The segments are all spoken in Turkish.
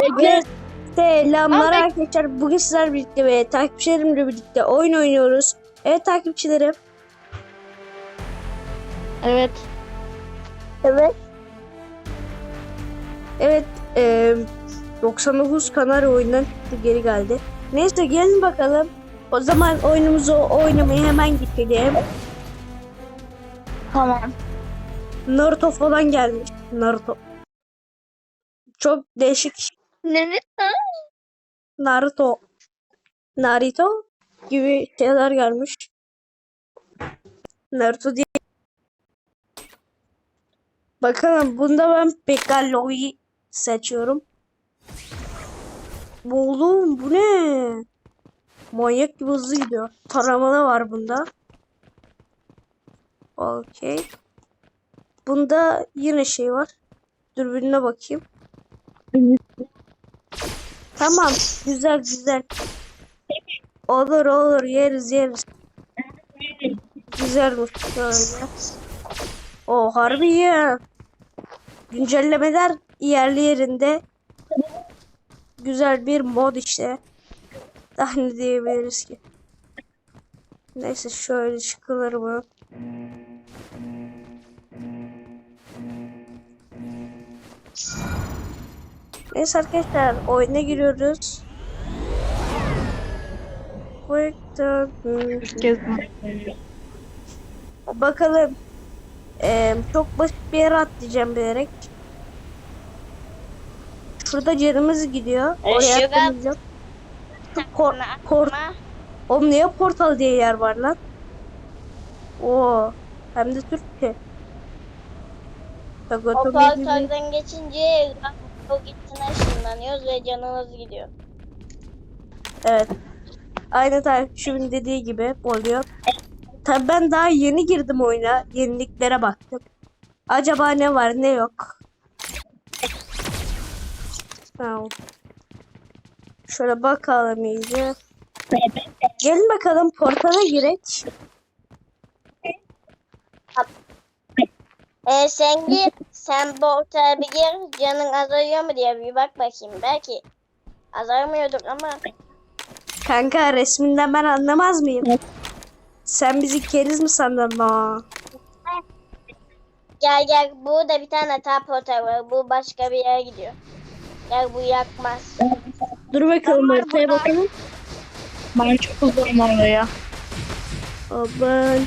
Bekle. Selamlar arkadaşlar. Bugün sizler birlikte ve takipçilerimle birlikte oyun oynuyoruz. Evet takipçilerim. Evet. Evet. Evet. eee 99 Kanarya oyundan çıktı geri geldi. Neyse gelin bakalım. O zaman oyunumuzu oynamaya hemen geçelim. Tamam. Naruto falan gelmiş. Naruto. Çok değişik Nerede? Naruto. Naruto gibi şeyler gelmiş. Naruto diye. Bakalım bunda ben Pekalo'yu seçiyorum. Bu Oğlum bu ne? Manyak gibi hızlı gidiyor. Tarama da var bunda. Okey. Bunda yine şey var. Dürbününe bakayım. Tamam. Güzel güzel. Olur olur yeriz yeriz. Güzelmiş böyle. O harbi ya. Güncellemeler yerli yerinde. Güzel bir mod işte. Daha ne diyebiliriz ki. Neyse şöyle çıkılır mı? Neyse arkadaşlar oyuna giriyoruz. Quick Bakalım. Ee, çok basit bir yere atlayacağım bilerek. Şurada canımız gidiyor. Oraya atlamayacağım. Por port Oğlum niye portal diye yer var lan? Oo. Hem de Türkçe. Portaldan geçince o gittiğine ışınlanıyoruz ve canımız gidiyor. Evet. Aynı takipçimin dediği gibi oluyor. Tabii ben daha yeni girdim oyuna. Yeniliklere baktım. Acaba ne var ne yok. Tamam. Şöyle bakalım iyice. Gelin bakalım portala girek. E sen gir, sen bu ortaya bir gir, canın azalıyor mu diye bir bak bakayım. Belki azalmıyordur ama Kanka resminden ben anlamaz mıyım? Sen bizi keriz mi sandın la? gel gel burada bir tane daha portal var. Bu başka bir yere gidiyor. Gel bu yakmaz. Dur bakalım ortaya bakalım. Ben çok uzun oraya. Aman.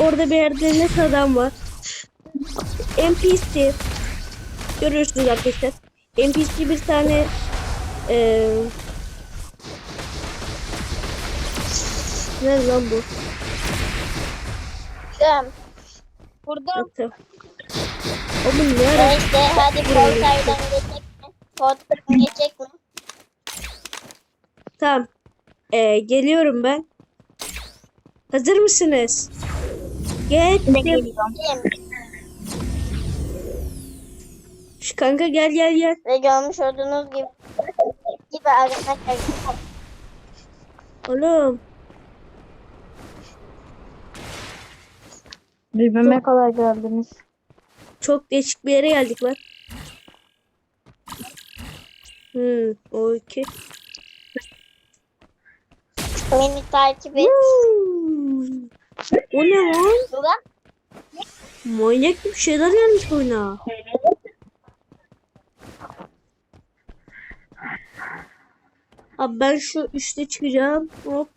Orada bir yerde net adam var. NPC. Görüyorsunuz arkadaşlar. NPC bir tane eee ne lan bu? Tamam. Burada Atı. Oğlum ne ara? E işte hadi portaldan geçecek mi? Portaldan geçecek mi? Tamam. Eee geliyorum ben. Hazır mısınız? Geçtim. Şu kanka gel gel gel. Ve görmüş olduğunuz gibi gibi arkadaşlar Oğlum. birbirime kadar geldiniz. Çok değişik bir yere geldik lan. Hmm, okey. beni takip et. Hmm. O ne lan? Manyak gibi şeyler gelmiş oyuna. Abi ben şu üstte çıkacağım. Hop.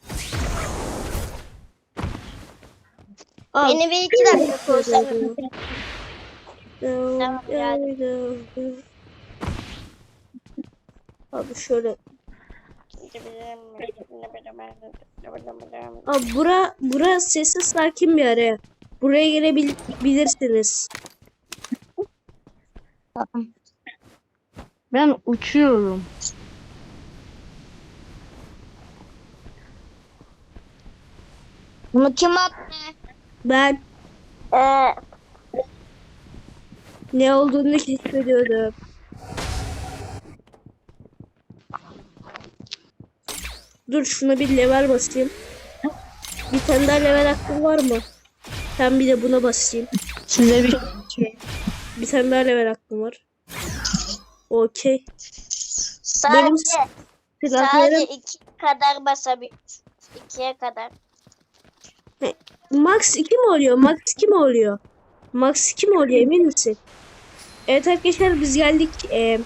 Al. Beni bir iki dakika. Down, Tamam, geldim. Abi şöyle. Abi bura, bura sessiz sakin bir yer. Buraya gelebilirsiniz. Ben uçuyorum. Bunu kim attı? Ben Ee, ne olduğunu keşfediyordum. Dur şuna bir level basayım. Bir tane daha level hakkım var mı? Ben bir de buna basayım. Size bir Bir tane daha level hakkım var. Okey. Sadece, Benim sadece Silahlarım iki kadar basabilir. İkiye kadar. Max 2 mi oluyor? Max 2 mi oluyor? Max 2 mi oluyor emin misin? Evet arkadaşlar biz geldik. Ee,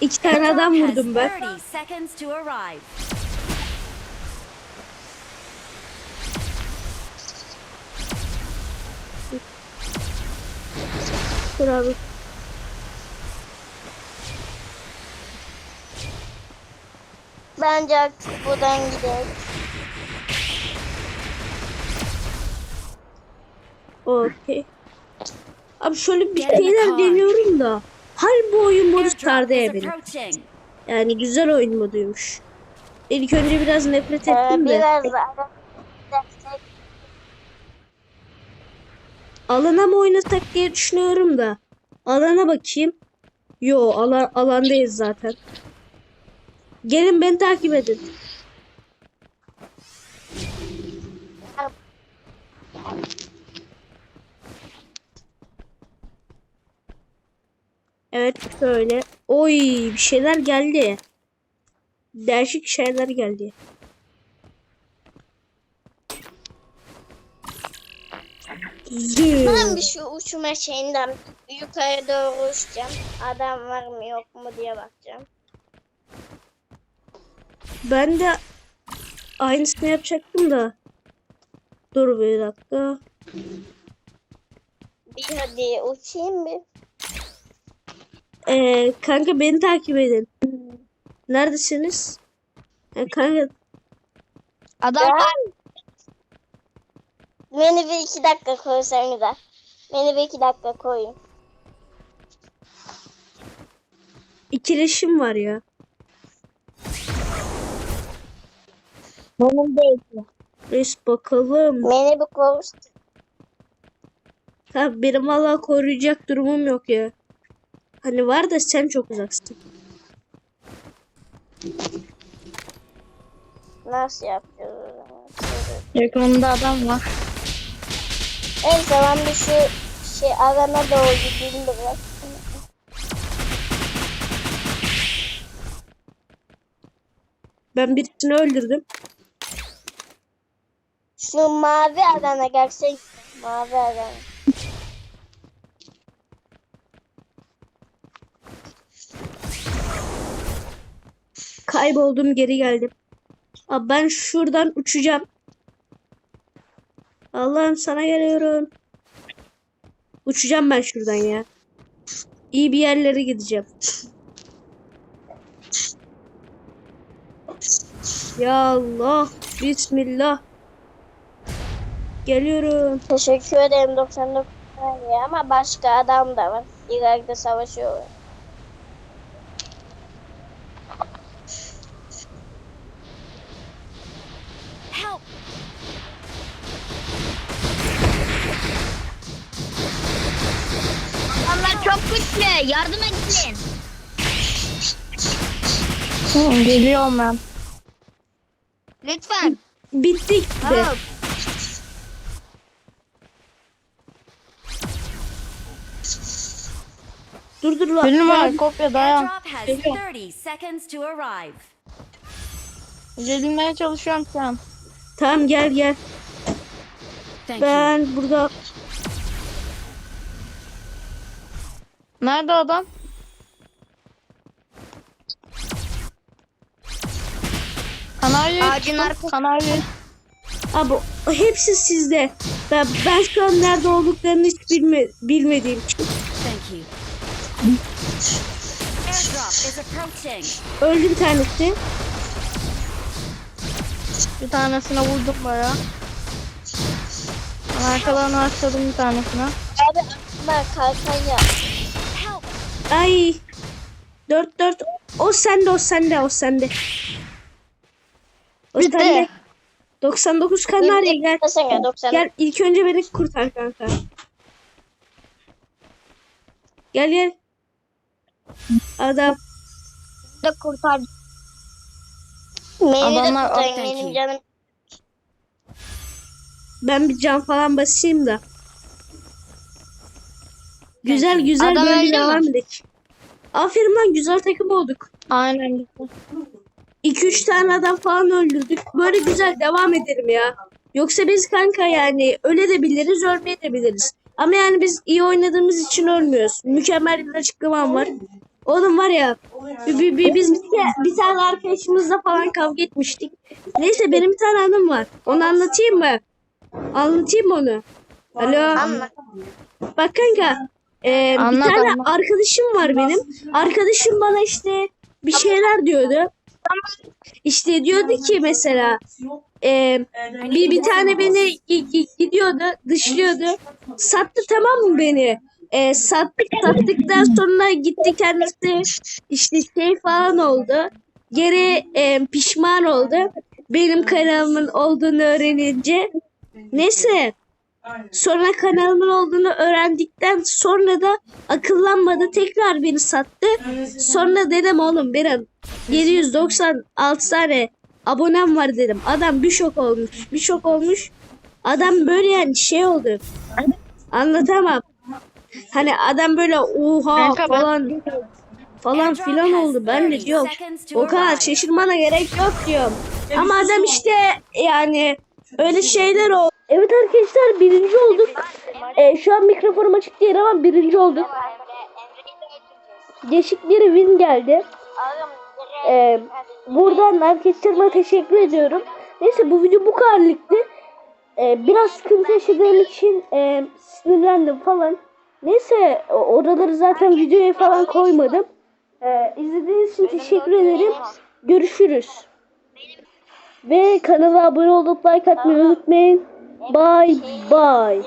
iki tane adam vurdum ben. 30 seconds to arrive. Dur abi. Bence artık buradan gidelim. Okey. Abi şöyle bir şeyler deniyorum da. Hayır bu oyun modu sardı beni. Yani güzel oyun moduymuş. İlk önce biraz nefret Ee, ettim de. biraz Alana mı oynasak diye düşünüyorum da. Alana bakayım. Yo alan, alandayız zaten. Gelin beni takip edin. Evet şöyle. Oy bir şeyler geldi. Değişik şeyler geldi. Ben bir şu uçma şeyinden yukarı doğru uçacağım. Adam var mı yok mu diye bakacağım. Ben de aynısını yapacaktım da. Dur bir dakika. Bir hadi uçayım bir. Ee, kanka beni takip edin. Neredesiniz? Ee, kanka Adam Ben... Beni bir iki dakika koysanıza. Beni bir iki dakika koyun. ikileşim var ya. benim değil. Reis bakalım. Beni bir koy. Ha, benim valla koruyacak durumum yok ya. Hani var da sen çok uzaksın. Nasıl yapacağız o zaman? Yakınımda adam var. Neyse ben bir şu şey arana doğru gideyim biraz. Ben birisini öldürdüm. Şu mavi arana gelsek. Mavi arana. Kayboldum geri geldim. Abi ben şuradan uçacağım. Allah'ım sana geliyorum. Uçacağım ben şuradan ya. İyi bir yerlere gideceğim. Ya Allah. Bismillah. Geliyorum. Teşekkür ederim 99 saniye ama başka adam da var. İleride savaşıyor. Çok güçlü. Yardım edin. Hı, geliyorum ben. Lütfen. Bittik de. Help. Dur dur lan. Benim var kopya dayan. Airdrop has Geliyorum. 30 seconds to arrive. Gelinmeye çalışıyorum şu an. Tamam gel gel. Thank you. Ben burada Nerede adam? Kanarya. Ağacın arkası. Kanarya. Abi hepsi sizde. Ben, ben şu an nerede olduklarını hiç bilme, bilmediğim için. Thank you. Airdrop is approaching. Öldü bir tanesi. Bir tanesine vurdum baya. Arkalarını açladım bir tanesine. Abi ben kalkan yap. Ay. 4 4 o sende o sende o sende. O Bitti. sende. 99 kanarya gel. Desene 90. Gel ilk önce beni kurtar kanka. Gel gel. Adam de kurtar. Beni Adamlar benim canım. ben bir can falan basayım da. Güzel güzel Adam böyle öldü mü? devam edelim. Aferin lan güzel takım olduk. Aynen. 2-3 tane adam falan öldürdük. Böyle güzel devam edelim ya. Yoksa biz kanka yani öyle de biliriz ölmeye de biliriz. Ama yani biz iyi oynadığımız için ölmüyoruz. Mükemmel bir açıklamam var. Oğlum var ya bi- bi- bi- biz bir, bir tane arkadaşımızla falan kavga etmiştik. Neyse benim bir tane anım var. Onu anlatayım mı? Anlatayım mı onu? Alo. Anlat. Bak kanka. E, bir Anlat, tane anlat. arkadaşım var benim. Arkadaşım bana işte bir şeyler diyordu. İşte diyordu ki mesela e, bir, bir tane beni gi- gi- gidiyordu, dışlıyordu. Sattı tamam mı beni? E, sattık, sattıktan sonra gitti kendisi işte şey falan oldu. Geri e, pişman oldu. Benim kanalımın olduğunu öğrenince. Neyse Sonra kanalımın olduğunu öğrendikten sonra da akıllanmadı. Tekrar beni sattı. Sonra dedim oğlum benim 796 tane abonem var dedim. Adam bir şok olmuş. Bir şok olmuş. Adam böyle yani şey oldu. Anlatamam. Hani adam böyle oha falan falan filan oldu. Ben de diyorum o kadar şaşırmana gerek yok diyorum. Ama adam işte yani öyle şeyler oldu. Evet arkadaşlar birinci olduk. Ee, şu an mikrofonum açık değil ama birinci olduk. Değişik bir win geldi. Ee, buradan arkadaşlarıma teşekkür ediyorum. Neyse bu video bu kadarlıktı. Ee, biraz sıkıntı yaşadığım için e, sinirlendim falan. Neyse oraları zaten videoya falan koymadım. Ee, izlediğiniz için teşekkür ederim. Görüşürüz. Ve kanala abone olup like atmayı unutmayın. Bye bye.